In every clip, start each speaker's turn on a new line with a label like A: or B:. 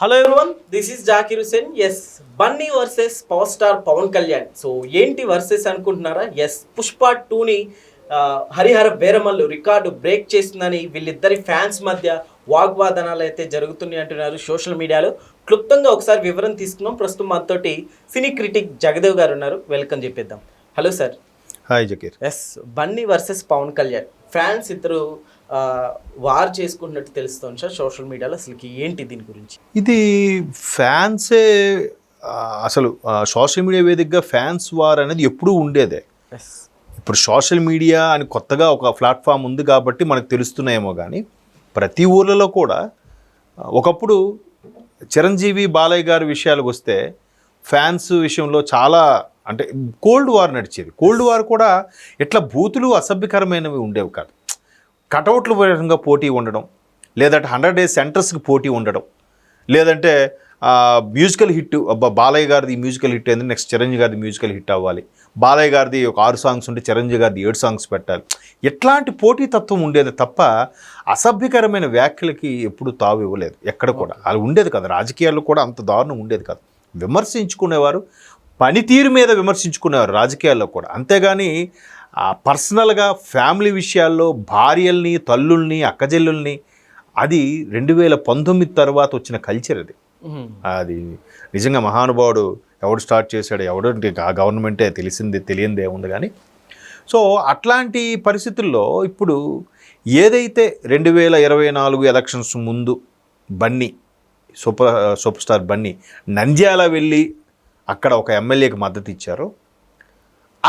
A: Hello everyone this is Zakir Hussain yes Bunny versus power star Pawan Kalyan so ఏంటి versus అనుకుంటున్నారా? Yes Pushpa టూని Harihara బేరమల్లు record break చేసిందని వీళ్ళిద్దరి fans మధ్య వాగ్వాదనాలు అయితే జరుగుతున్నాయి అంటున్నారు సోషల్ మీడియాలో క్లుప్తంగా ఒకసారి వివరణ తీసుకున్నాం ప్రస్తుతం మనతోటి సినీ క్రిటిక్ జగదేవ్ గారు ఉన్నారు. వెల్కమ్ చెప్పేద్దాం. Hello sir
B: hi Zakir
A: yes Bunny versus Pawan Kalyan fans ఇద్దరు వార్ చేసుకుంటున్నట్టు తెలుస్తుంది సార్ సోషల్ మీడియాలో అసలుకి ఏంటి దీని గురించి?
B: ఇది ఫ్యాన్సే అసలు సోషల్ మీడియా వేదికగా ఫ్యాన్స్ వార్ అనేది ఎప్పుడూ ఉండేదే. ఇప్పుడు సోషల్ మీడియా అని కొత్తగా ఒక ప్లాట్ఫామ్ ఉంది కాబట్టి మనకు తెలుస్తున్నాయేమో కానీ ప్రతి ఊర్లలో కూడా ఒకప్పుడు చిరంజీవి బాలయ్య గారి విషయాలకు వస్తే ఫ్యాన్స్ విషయంలో చాలా అంటే కోల్డ్ వార్ నడిచేది. కోల్డ్ వార్ కూడా ఎట్లా బూతులు అసభ్యకరమైనవి ఉండేవి కాదు. కటౌట్ల పరంగా పోటీ ఉండడం లేదంటే హండ్రెడ్ డేస్ సెంటర్స్కి పోటీ ఉండడం లేదంటే మ్యూజికల్ హిట్ అబ్బా బాలయ్య గారిది మ్యూజికల్ హిట్ అయింది నెక్స్ట్ చిరంజీవి గారిది మ్యూజికల్ హిట్ అవ్వాలి. బాలయ్య గారిది ఒక ఆరు సాంగ్స్ ఉంటే చిరంజీవి గారిది ఏడు సాంగ్స్ పెట్టాలి. ఎట్లాంటి పోటీతత్వం ఉండేది తప్ప అసభ్యకరమైన వ్యాఖ్యలకి ఎప్పుడు తావు ఇవ్వలేదు ఎక్కడ కూడా. అది ఉండేది కదా. రాజకీయాల్లో కూడా అంత దారుణం ఉండేది కాదు. విమర్శించుకునేవారు పనితీరు మీద విమర్శించుకునేవారు రాజకీయాల్లో కూడా. అంతేగాని పర్సనల్గా ఫ్యామిలీ విషయాల్లో భార్యల్ని తల్లుల్ని అక్కజెల్లుల్ని అది రెండు వేల పంతొమ్మిది తర్వాత వచ్చిన కల్చర్ అది. అది నిజంగా మహానుభావుడు ఎవడు స్టార్ట్ చేశాడు ఎవడు ఆ గవర్నమెంటే తెలిసింది తెలియందే ఉంది కానీ. సో అట్లాంటి పరిస్థితుల్లో ఇప్పుడు ఏదైతే రెండు వేల ఇరవై నాలుగు ఎలక్షన్స్ ముందు Bunny super super star Bunny Nandyal వెళ్ళి అక్కడ ఒక ఎమ్మెల్యేకి మద్దతు ఇచ్చారో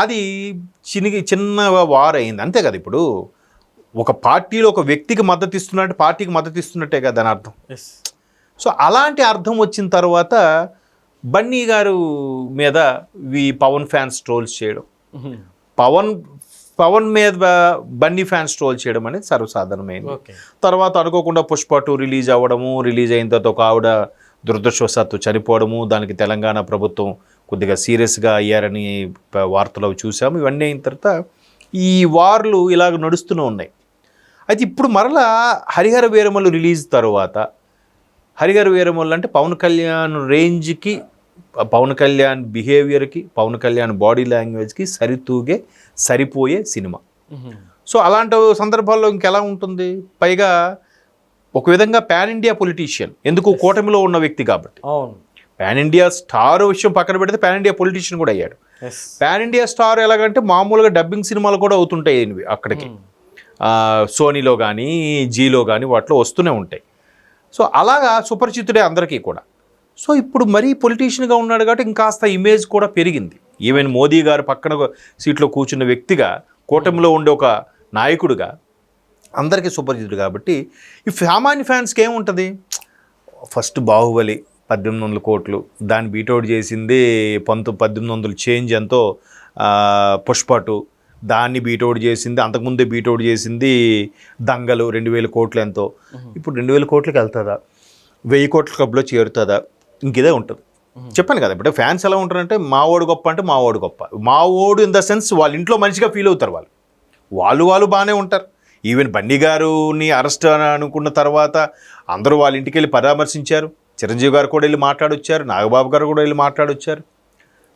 B: అది చినిగి చిన్న వార్ అయింది. అంతే కదా ఇప్పుడు? ఒక పార్టీలో ఒక వ్యక్తికి మద్దతు ఇస్తున్నట్టు పార్టీకి మద్దతు ఇస్తున్నట్టే కదా దాని అర్థం. సో అలాంటి అర్థం వచ్చిన తర్వాత బన్నీ గారు మీద ఈ పవన్ ఫ్యాన్స్ ట్రోల్స్ చేయడం. పవన్ పవన్ మీద బన్నీ ఫ్యాన్స్ ట్రోల్ చేయడం అనేది సర్వసాధారణమైంది. తర్వాత అనుకోకుండా పుష్ప టూ రిలీజ్ అవ్వడము రిలీజ్ అయిన తర్వాత ఒక ఆవిడ దురదృష్టవశాత్తు చనిపోవడము దానికి తెలంగాణ ప్రభుత్వం కొద్దిగా సీరియస్గా అయ్యారని వార్తలు చూసాము. ఇవన్నీ అయిన తర్వాత ఈ వార్లు ఇలాగ నడుస్తూనే ఉన్నాయి. అయితే ఇప్పుడు మరలా హరిహర వీరమల్లు రిలీజ్ తర్వాత హరిహర వీరమల్లు అంటే పవన్ కళ్యాణ్ రేంజ్కి పవన్ కళ్యాణ్ బిహేవియర్కి పవన్ కళ్యాణ్ బాడీ లాంగ్వేజ్కి సరితూగే సరిపోయే సినిమా. సో అలాంటి సందర్భాల్లో ఇంకెలా ఉంటుంది? పైగా ఒక విధంగా పాన్ ఇండియా పొలిటీషియన్ ఎందుకు కూటమిలో ఉన్న వ్యక్తి కాబట్టి.
A: అవును.
B: పాన్ ఇండియా స్టార్ విషయం పక్కన పెడితే పాన్ ఇండియా పొలిటీషియన్ కూడా అయ్యాడు. పాన్ ఇండియా స్టార్ ఎలాగంటే మామూలుగా డబ్బింగ్ సినిమాలు కూడా అవుతుంటాయి ఇవి అక్కడికి. ఆ, సోనీలో కానీ జీలో కానీ వాటిలో వస్తూనే ఉంటాయి. సో అలాగా సుపరిచితుడే అందరికీ కూడా. సో ఇప్పుడు మరీ పొలిటీషియన్గా ఉన్నాడు కాబట్టి ఇంకాస్త ఇమేజ్ కూడా పెరిగింది. ఈవెన్ మోదీ గారు పక్కన సీట్లో కూర్చున్న వ్యక్తిగా కూటమిలో ఉండే ఒక నాయకుడిగా అందరికీ సుపరిచితుడు కాబట్టి ఈ సామాన్య ఫ్యాన్స్కి ఏముంటుంది? ఫస్ట్ బాహుబలి పద్దెనిమిది వందల కోట్లు. దాన్ని బీటౌట్ చేసింది పంతొ పద్దెనిమిది వందల చేంజ్ ఎంతో ఆ, పుష్ప టూ దాన్ని బీటౌట్ చేసింది అంతకుముందే బీటౌట్ చేసింది దంగలు రెండు వేల కోట్లు ఎంతో. ఇప్పుడు రెండు వేల కోట్లకి వెళ్తుందా? వెయ్యి కోట్ల క్లబ్లో చేరుతుందా? ఇంకిదే ఉంటుంది. చెప్పాను కదా ఇప్పుడు ఫ్యాన్స్ ఎలా ఉంటారంటే మా ఓడు గొప్ప అంటే మా ఓడు గొప్ప. మా ఓడు ఇన్ ద సెన్స్ వాళ్ళ ఇంట్లో మంచిగా ఫీల్ అవుతారు వాళ్ళు. వాళ్ళు వాళ్ళు బాగానే ఉంటారు. ఈవెన్ బండి గారుని అరెస్ట్ అనుకున్న తర్వాత అందరూ వాళ్ళ ఇంటికి వెళ్ళి పరామర్శించారు. చిరంజీవి గారు కూడా వెళ్ళి మాట్లాడొచ్చారు నాగబాబు గారు కూడా వెళ్ళి మాట్లాడొచ్చారు.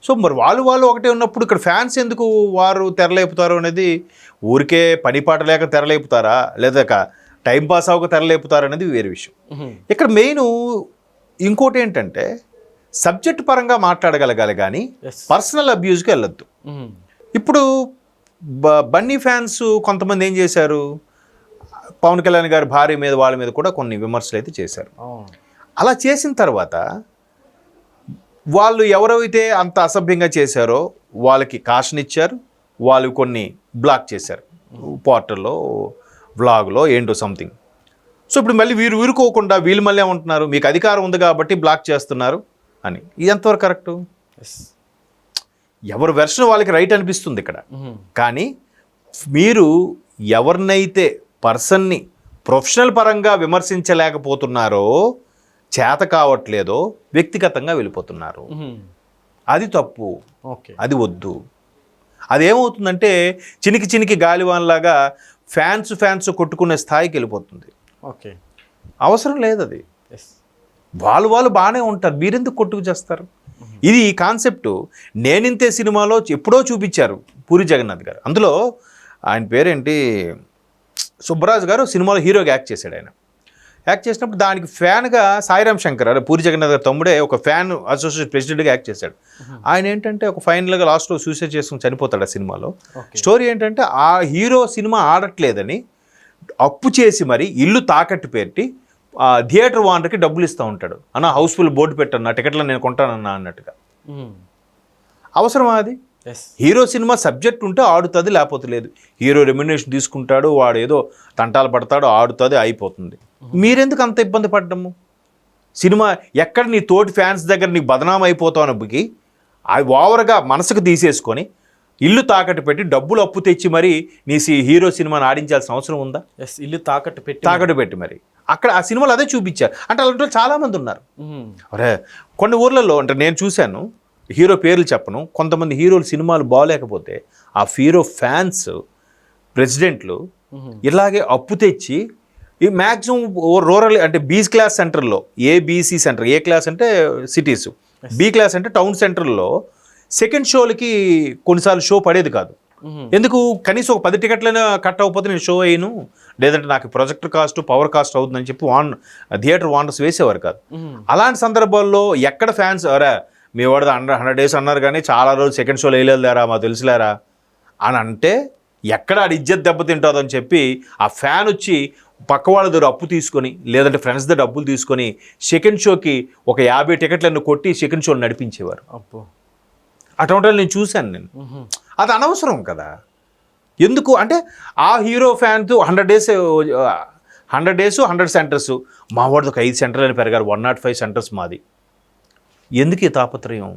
B: సో మరి వాళ్ళు వాళ్ళు ఒకటే ఉన్నప్పుడు ఇక్కడ ఫ్యాన్స్ ఎందుకు వారు తెరలేపుతారు అనేది ఊరికే పని పాట లేక తెరలేపుతారా? లేదా టైం పాస్ అవ్వక తెరలేపుతారా అనేది వేరే విషయం. ఇక్కడ మెయిన్ ఇంకోటి ఏంటంటే సబ్జెక్ట్ పరంగా మాట్లాడగలగాలి కానీ పర్సనల్ అబ్యూస్కి వెళ్ళొద్దు. ఇప్పుడు బ- బన్నీ ఫ్యాన్స్ కొంతమంది ఏం చేశారు? పవన్ కళ్యాణ్ గారి భార్య మీద వాళ్ళ మీద కూడా కొన్ని విమర్శలు అయితే చేశారు అలా చేసిన తర్వాత వాళ్ళు ఎవరైతే అంత అసభ్యంగా చేశారో వాళ్ళకి కాషన్ ఇచ్చారు వాళ్ళు కొన్ని బ్లాక్ చేశారు. పోర్టల్లో వ్లాగ్లో ఏంటో సంథింగ్ సో ఇప్పుడు మళ్ళీ వీరు వీరుకోకుండా వీళ్ళు మళ్ళీ ఏమంటున్నారు? మీకు అధికారం ఉంది కాబట్టి బ్లాక్ చేస్తున్నారు అని. ఇది ఎంతవరకు కరెక్టు
A: ఎస్
B: ఎవరి వెర్షన్ వాళ్ళకి రైట్ అనిపిస్తుంది ఇక్కడ. కానీ మీరు ఎవరినైతే పర్సన్ని ప్రొఫెషనల్ పరంగా విమర్శించలేకపోతున్నారో చేత కావట్లేదో వ్యక్తిగతంగా వెళ్ళిపోతున్నారు. అది తప్పు.
A: ఓకే.
B: అది వద్దు. అదేమవుతుందంటే చినికి చినికి గాలివాన్లాగా ఫ్యాన్స్ ఫ్యాన్స్ కొట్టుకునే స్థాయికి వెళ్ళిపోతుంది.
A: ఓకే.
B: అవసరం లేదు అది వాళ్ళు వాళ్ళు బాగానే ఉంటారు. మీరెందుకు కొట్టుకు చేస్తారు? ఇది ఈ కాన్సెప్ట్. నేనింతే సినిమాలో ఎప్పుడో చూపించారు పూరి జగన్నాథ్ గారు. అందులో ఆయన పేరేంటి? సుబ్బరాజు గారు సినిమాలో హీరోగా యాక్ట్ చేశాడు ఆయన. యాక్ట్ చేసినప్పుడు దానికి ఫ్యాన్గా సాయిరామ్ శంకర్ అదే పూరి జగన్నాథ్ గారి తమ్ముడే ఒక ఫ్యాన్ అసోసియేషన్ ప్రెసిడెంట్గా యాక్ట్ చేశాడు. ఆయన ఏంటంటే ఒక ఫైనల్గా లాస్ట్లో సూసైడ్ చేసుకుని చనిపోతాడు ఆ సినిమాలో. స్టోరీ ఏంటంటే ఆ హీరో సినిమా ఆడట్లేదని అప్పు చేసి మరి ఇల్లు తాకట్టు పెట్టి ఆ థియేటర్ ఓనర్కి డబ్బులు ఇస్తూ ఉంటాడు. అన్న హౌస్ఫుల్ బోర్డు పెట్టన్న టికెట్లు నేను కొంటానన్నా అన్నట్టుగా. అవసరమా అది? హీరో సినిమా సబ్జెక్ట్ ఉంటే ఆడుతుంది లేకపోతే లేదు. హీరో రెమ్యునేషన్ తీసుకుంటాడు వాడు ఏదో తంటాలు పడతాడు ఆడుతుంది అయిపోతుంది. మీరెందుకు అంత ఇబ్బంది పడ్డము? సినిమా ఎక్కడ నీ తోటి ఫ్యాన్స్ దగ్గర నీకు బదనాం అయిపోతావు అన్నప్పటికీ అవి ఓవర్గా మనసుకు తీసేసుకొని ఇల్లు తాకట్టు పెట్టి డబ్బులు అప్పు తెచ్చి మరి నీ సి- హీరో సినిమాని ఆడించాల్సిన అవసరం ఉందా?
A: ఎస్ ఇల్లు తాకట్టు పెట్టి
B: తాకట్టు పెట్టి మరి. అక్కడ ఆ సినిమాలు అదే చూపించారు. అంటే అలాంటి వాళ్ళు చాలామంది ఉన్నారు. అరే కొన్ని ఊర్లలో అంటే నేను చూశాను హీరో పేర్లు చెప్పను కొంతమంది హీరోలు సినిమాలు బాగలేకపోతే ఆ హీరో ఫ్యాన్స్ ప్రెసిడెంట్లు. ఇలాగే అప్పు తెచ్చి ఈ మ్యాక్సిమం రూరల్ అంటే బీ క్లాస్ సెంటర్లో A BC center A class అంటే సిటీస్ బి క్లాస్ అంటే టౌన్ సెంటర్లో సెకండ్ షోలకి కొన్నిసార్లు షో పడేది కాదు. ఎందుకు కనీసం ఒక పది టికెట్లైనా కట్ అవ్వకపోతే నేను షో అయ్యను లేదంటే నాకు ప్రొజెక్టర్ కాస్ట్ పవర్ కాస్ట్ అవుతుందని చెప్పి వాన్ థియేటర్ వాండర్స్ వేసేవారు కాదు. అలాంటి సందర్భాల్లో ఎక్కడ ఫ్యాన్స్ అరే మీ వాడు హండ్రెడ్ హండ్రెడ్ డేస్ అన్నారు కానీ చాలా రోజులు సెకండ్ షోలో వేయలేదులేరా మాకు తెలుసులేరా? అని అంటే ఎక్కడ ఆడి ఇజ్జత్ దెబ్బతింటుందని చెప్పి ఆ ఫ్యాన్ వచ్చి పక్క వాళ్ళ దగ్గర అప్పు తీసుకొని లేదంటే ఫ్రెండ్స్ దగ్గర డబ్బులు తీసుకొని సెకండ్ షోకి ఒక యాభై టికెట్లను కొట్టి సెకండ్ షోలు నడిపించేవారు.
A: అబ్బో.
B: అటువంటి నేను చూశాను నేను. అది అనవసరం కదా. ఎందుకు? అంటే ఆ hero ఫ్యాన్తో hundred days hundred days hundred centers. మా వాడికి ఒక ఐదు సెంటర్లు అని పెరిగారు. వన్ నాట్ ఫైవ్ సెంటర్స్ మాది. ఎందుకు ఈ తాపత్రయం?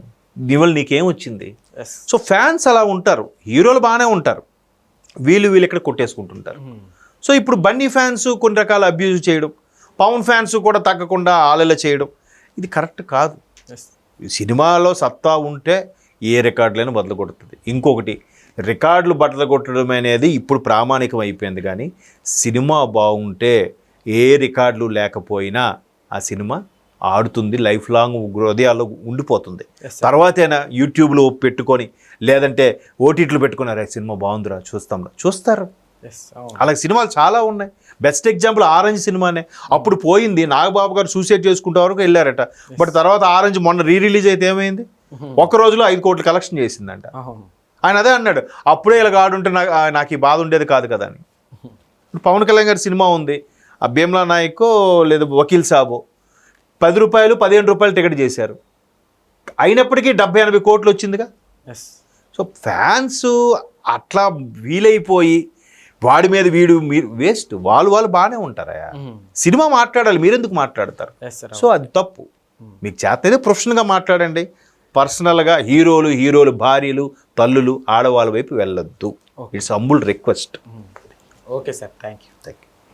B: దీనివల్ల నీకేం వచ్చింది? సో ఫ్యాన్స్ అలా ఉంటారు. హీరోలు బాగానే ఉంటారు. వీళ్ళు వీళ్ళు ఇక్కడ కొట్టేసుకుంటుంటారు. సో ఇప్పుడు బన్నీ ఫ్యాన్స్ కొన్ని రకాల అబ్యూజ్ చేయడం పవన్ ఫ్యాన్స్ కూడా తగ్గకుండా ఆలెల చేయడం ఇది కరెక్ట్ కాదు. సినిమాలో సత్తా ఉంటే ఏ రికార్డులైనా బదులు కొడుతుంది. ఇంకొకటి రికార్డులు బట్టలు కొట్టడం అనేది ఇప్పుడు ప్రామాణికం అయిపోయింది కానీ సినిమా బాగుంటే ఏ రికార్డులు లేకపోయినా ఆ సినిమా ఆడుతుంది లైఫ్ లాంగ్ హృదయాల్లో ఉండిపోతుంది. తర్వాతైనా యూట్యూబ్లో పెట్టుకొని లేదంటే ఓటీటీలు పెట్టుకుని అరే సినిమా బాగుందిరా చూస్తాంరా. చూస్తారు అలాగే సినిమాలు చాలా ఉన్నాయి. బెస్ట్ ఎగ్జాంపుల్ ఆరెంజ్ సినిమానే. అప్పుడు పోయింది నాగబాబు గారు సూసైడ్ చేసుకుంటే వరకు వెళ్ళారట. బట్ తర్వాత ఆరెంజ్ మొన్న రీ రిలీజ్ అయితే ఏమైంది? ఒక రోజులో ఐదు కోట్లు కలెక్షన్ చేసిందంట. ఆయన అదే అన్నాడు అప్పుడే ఇలా ఆడుంటే నాకు నాకు ఈ బాధ ఉండేది కాదు కదా అని. పవన్ కళ్యాణ్ గారి సినిమా ఉంది. ఆ భీమ్లా నాయక్ లేదా వకీల్ సాబు పది రూపాయలు పదిహేను రూపాయలు టికెట్ చేశారు. అయినప్పటికీ డెబ్బై ఎనభై కోట్లు వచ్చిందిగా?
A: ఎస్
B: సో ఫ్యాన్స్ అట్లా వీలైపోయి వాడి మీద వీడు మీరు వేస్ట్. వాళ్ళు వాళ్ళు బాగానే ఉంటారా? సినిమా మాట్లాడాలి మీరెందుకు మాట్లాడతారు? సో అది తప్పు. మీకు చేతనే ప్రొఫెషనల్గా మాట్లాడండి. పర్సనల్గా హీరోలు హీరోలు భార్యలు తల్లులు ఆడవాళ్ళ వైపు వెళ్ళొద్దు. It's humble request
A: okay sir thank you
B: thank you